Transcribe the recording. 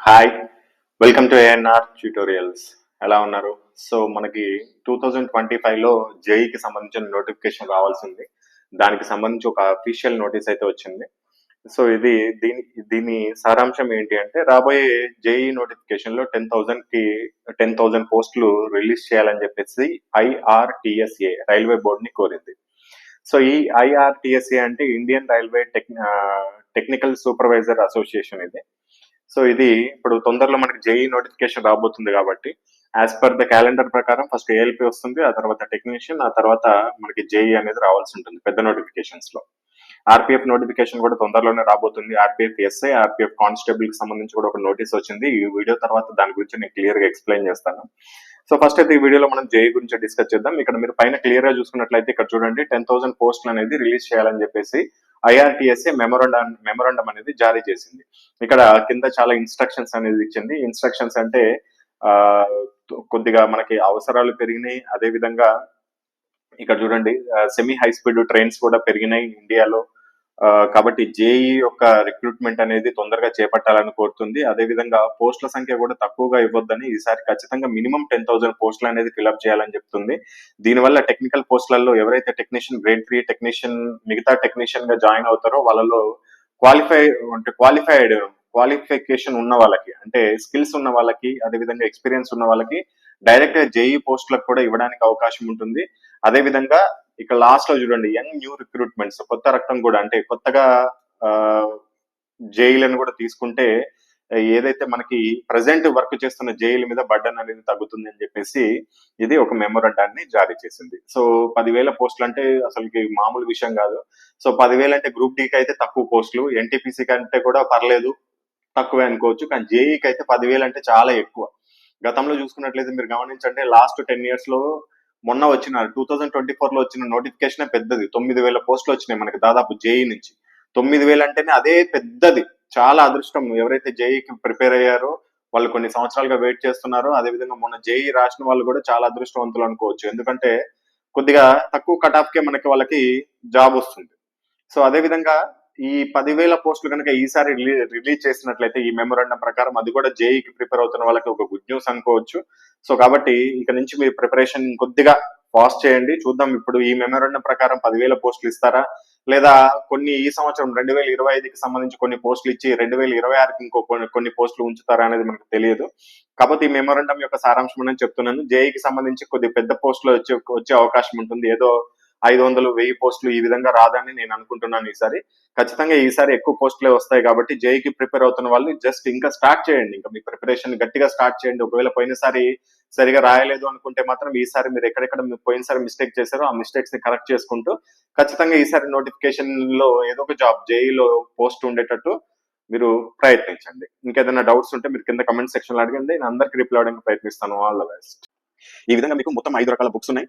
Hi welcome to ANR tutorials ఎలా ఉన్నారు? So మనకి టూ థౌజండ్ ట్వంటీ ఫైవ్లో జేఈకి సంబంధించిన నోటిఫికేషన్ రావాల్సింది. దానికి సంబంధించి ఒక అఫీషియల్ నోటీస్ అయితే వచ్చింది. సో ఇది దీని దీని సారాంశం ఏంటి అంటే రాబోయే జేఈ నోటిఫికేషన్లో టెన్ థౌజండ్కి టెన్ థౌజండ్ పోస్టులు రిలీజ్ చేయాలని చెప్పేసి ఐఆర్టీఎస్ఏ రైల్వే బోర్డుని కోరింది. సో ఈ ఐఆర్టిఎస్ఏ అంటే Indian railway tech technical supervisor association ఇది. సో ఇది ఇప్పుడు తొందరలో మనకి జేఈ నోటిఫికేషన్ రాబోతుంది కాబట్టి యాజ్ పర్ ద క్యాలెండర్ ప్రకారం ఫస్ట్ ఏఎల్పి వస్తుంది ఆ తర్వాత టెక్నీషియన్ ఆ తర్వాత మనకి జేఈ అనేది రావాల్సి ఉంటుంది పెద్ద నోటిఫికేషన్స్లో. ఆర్పిఎఫ్ నోటిఫికేషన్ కూడా తొందరలోనే రాబోతుంది. ఆర్పిఎఫ్ ఎస్ఐ ఆర్పిఎఫ్ కానిస్టేబుల్కి సంబంధించి కూడా ఒక నోటీస్ వచ్చింది. ఈ వీడియో తర్వాత దాని గురించి నేను క్లియర్గా ఎక్స్ప్లెయిన్ చేస్తాను. సో ఫస్ట్ అయితే ఈ వీడియోలో మనం జేఈ గురించి డిస్కస్ చేద్దాం. ఇక్కడ మీరు పైన క్లియర్గా చూసుకున్నట్లయితే ఇక్కడ చూడండి టెన్ థౌసండ్ పోస్టులు అనేది రిలీజ్ చేయాలని చెప్పేసి ఐఆర్టీఎస్ఏ మెమోరండం మెమోరండం అనేది జారీ చేసింది. ఇక్కడ కింద చాలా ఇన్స్ట్రక్షన్స్ అనేది ఇచ్చింది. ఇన్స్ట్రక్షన్స్ అంటే ఆ కొద్దిగా మనకి అవసరాలు పెరిగినాయి. అదే విధంగా ఇక్కడ చూడండి సెమీ హై స్పీడ్ ట్రైన్స్ కూడా పెరిగినాయి ఇండియాలో. కాబట్టి జేఈ యొక్క రిక్రూట్మెంట్ అనేది తొందరగా చేపట్టాలని కోరుతుంది. అదే విధంగా పోస్టుల సంఖ్య కూడా తక్కువగా ఇవ్వద్దని ఈసారి ఖచ్చితంగా మినిమం టెన్ థౌసండ్ పోస్టులు అనేది ఫిల్అప్ చేయాలని చెప్తుంది. దీనివల్ల టెక్నికల్ పోస్టులలో ఎవరైతే టెక్నీషియన్ గ్రేడ్ త్రీ టెక్నీషియన్ మిగతా టెక్నీషియన్గా జాయిన్ అవుతారో వాళ్ళలో క్వాలిఫై అంటే క్వాలిఫైడ్ క్వాలిఫికేషన్ ఉన్న వాళ్ళకి అంటే స్కిల్స్ ఉన్న వాళ్ళకి అదే విధంగా ఎక్స్పీరియన్స్ ఉన్న వాళ్ళకి డైరెక్ట్గా జేఈ పోస్టులకు కూడా ఇవ్వడానికి అవకాశం ఉంటుంది. అదే విధంగా ఇక్కడ లాస్ట్లో చూడండి యంగ్ న్యూ రిక్రూట్మెంట్స్ కొత్త రక్తం కూడా అంటే కొత్తగా జైలను కూడా తీసుకుంటే ఏదైతే మనకి ప్రజెంట్ వర్క్ చేస్తున్న జైలు మీద బడ్డన్ అనేది తగ్గుతుంది అని చెప్పేసి ఇది ఒక మెమోరండాన్ని జారీ చేసింది. సో పదివేల పోస్టులు అంటే అసలుకి మామూలు విషయం కాదు. సో పదివేలు అంటే గ్రూప్ డీకి అయితే తక్కువ పోస్టులు ఎన్టీపీసీ కంటే కూడా పర్లేదు తక్కువే అనుకోవచ్చు కానీ జేఈకి అయితే పదివేలు అంటే చాలా ఎక్కువ. గతంలో చూసుకున్నట్లయితే మీరు గమనించండి లాస్ట్ టెన్ ఇయర్స్లో మొన్న వచ్చిన టూ థౌజండ్ ట్వంటీ ఫోర్లో వచ్చిన నోటిఫికేషన్ పెద్దది. తొమ్మిది వేల పోస్టులు వచ్చినాయి మనకి దాదాపు జేఈ నుంచి. తొమ్మిది వేలు అంటేనే అదే పెద్దది. చాలా అదృష్టం. ఎవరైతే జేఈకి ప్రిపేర్ అయ్యారో వాళ్ళు కొన్ని సంవత్సరాలుగా వెయిట్ చేస్తున్నారో అదే విధంగా మొన్న జేఈ రాసిన వాళ్ళు కూడా చాలా అదృష్టవంతులు అనుకోవచ్చు. ఎందుకంటే కొద్దిగా తక్కువ కట్ ఆఫ్ కే మనకి వాళ్ళకి జాబ్ వస్తుంది. సో అదే విధంగా ఈ పదివేల పోస్టులు కనుక ఈసారి రిలీజ్ చేసినట్లయితే ఈ మెమోరాండం ప్రకారం అది కూడా జేఈకి ప్రిపేర్ అవుతున్న వాళ్ళకి ఒక గుడ్ న్యూస్ అనుకోవచ్చు. సో కాబట్టి ఇక నుంచి మీ ప్రిపరేషన్ కొద్దిగా పాస్ చేయండి. చూద్దాం ఇప్పుడు ఈ మెమోరాండం ప్రకారం పదివేల పోస్టులు ఇస్తారా? లేదా కొన్ని ఈ సంవత్సరం రెండు వేల ఇరవై ఐదుకి సంబంధించి కొన్ని పోస్టులు ఇచ్చి రెండు వేల ఇరవై ఆరుకి ఇంకో కొన్ని కొన్ని పోస్టులు ఉంచుతారా అనేది మనకు తెలియదు. కాకపోతే ఈ మెమోరాండం యొక్క సారాంశం నేను చెప్తున్నాను. జేఈకి సంబంధించి కొద్ది పెద్ద పోస్టులు వచ్చే వచ్చే అవకాశం ఉంటుంది. ఏదో ఐదు వందలు వెయ్యి పోస్టులు ఈ విధంగా రాదని నేను అనుకుంటున్నాను ఈసారి. ఖచ్చితంగా ఈసారి ఎక్కువ పోస్టులే వస్తాయి కాబట్టి జేఈకి ప్రిపేర్ అవుతున్న వాళ్ళు జస్ట్ ఇంకా స్టార్ట్ చేయండి. ఇంకా మీ ప్రిపరేషన్ గట్టిగా స్టార్ట్ చేయండి. ఒకవేళ పోయినసారి సరిగా రాయలేదు అనుకుంటే మాత్రం ఈసారి మీరు ఎక్కడెక్కడ పోయినసారి మిస్టేక్ చేశారో ఆ మిస్టేక్స్ని కరెక్ట్ చేసుకుంటూ ఖచ్చితంగా ఈసారి నోటిఫికేషన్లో ఏదో ఒక జాబ్ జేఈలో పోస్ట్ ఉండేటట్టు మీరు ప్రయత్నించండి. ఇంకేదైనా డౌట్స్ ఉంటే మీరు కింద కమెంట్ సెక్షన్లో అడగండి. నేను అందరికి రిప్లై అవడానికి ప్రయత్నిస్తాను. All the best. ఈ విధంగా మీకు మొత్తం ఐదు రకాల బుక్స్ ఉన్నాయి.